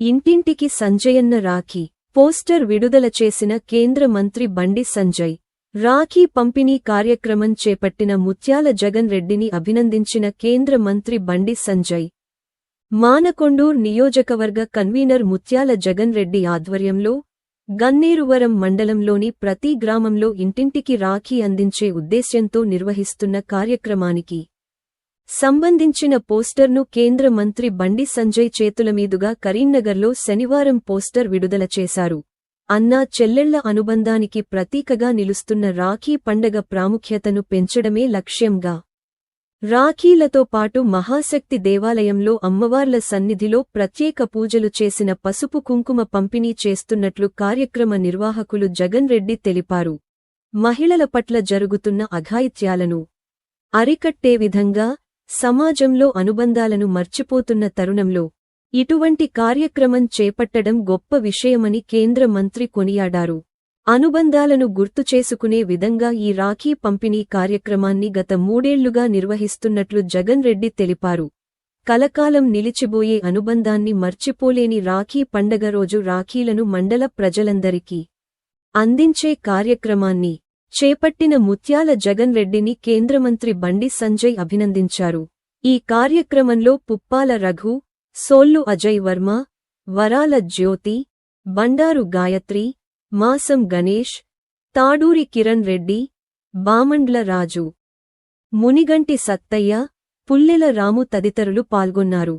ఇంటింటికి సంజయన్న రాఖీ పోస్టర్ విడుదల చేసిన కేంద్ర మంత్రి బండి సంజయ్ రాఖీ పంపిణీ కార్యక్రమం చేపట్టిన ముత్యాల జగన్ రెడ్డిని అభినందించిన కేంద్ర మంత్రి బండి సంజయ్. మానకొండూర్ నియోజకవర్గ కన్వీనర్ ముత్యాల జగన్ రెడ్డి ఆధ్వర్యంలో గన్నేరువరం మండలంలోని ప్రతి గ్రామంలో ఇంటింటికి రాఖీ అందించే ఉద్దేశ్యంతో నిర్వహిస్తున్న కార్యక్రమానికి సంబంధించిన పోస్టర్ను కేంద్ర మంత్రి బండి సంజయ్ చేతుల మీదుగా కరీంనగర్లో శనివారం పోస్టర్ విడుదల చేశారు. అన్నా చెల్లెళ్ళ అనుబంధానికి ప్రతీకగా నిలుస్తున్న రాఖీ పండగ ప్రాముఖ్యతను పెంచడమే లక్ష్యంగా. రాఖీలతో పాటు మహాశక్తి దేవాలయంలో అమ్మవార్ల సన్నిధిలో ప్రత్యేక పూజలు చేసిన పసుపు కుంకుమ పంపిణీ చేస్తున్నట్లు కార్యక్రమ నిర్వాహకులు జగన్ రెడ్డి తెలిపారు. మహిళల పట్ల జరుగుతున్న అఘాయిత్యాలను అరికట్టే విధంగా సమాజంలో అనుబంధాలను మర్చిపోతున్న తరుణంలో ఇటువంటి కార్యక్రమం చేపట్టడం గొప్ప విషయమని కేంద్ర మంత్రి కొనియాడారు. అనుబంధాలను గుర్తుచేసుకునే విధంగా ఈ రాఖీ పంపిణీ కార్యక్రమాన్ని గత మూడేళ్ళుగా నిర్వహిస్తున్నట్లు జగన్ రెడ్డి తెలిపారు. కలకాలం నిలిచిబోయే అనుబంధాన్ని మర్చిపోలేని రాఖీ పండగ రోజు రాఖీలను మండల ప్రజలందరికీ అందించే కార్యక్రమాన్ని చేపట్టిన ముత్యాల జగన్ రెడ్డిని కేంద్రమంత్రి బండి సంజయ్ అభినందించారు. ఈ కార్యక్రమంలో పుప్పాల రఘు సోల్లు అజయ్ వర్మ వరాల జ్యోతి బండారు గాయత్రి మాసం గణేష్ తాడూరి కిరణ్ రెడ్డి బామండ్ల రాజు మునిగంటి సత్తయ్య పుల్లెల రాము తదితరులు పాల్గొన్నారు.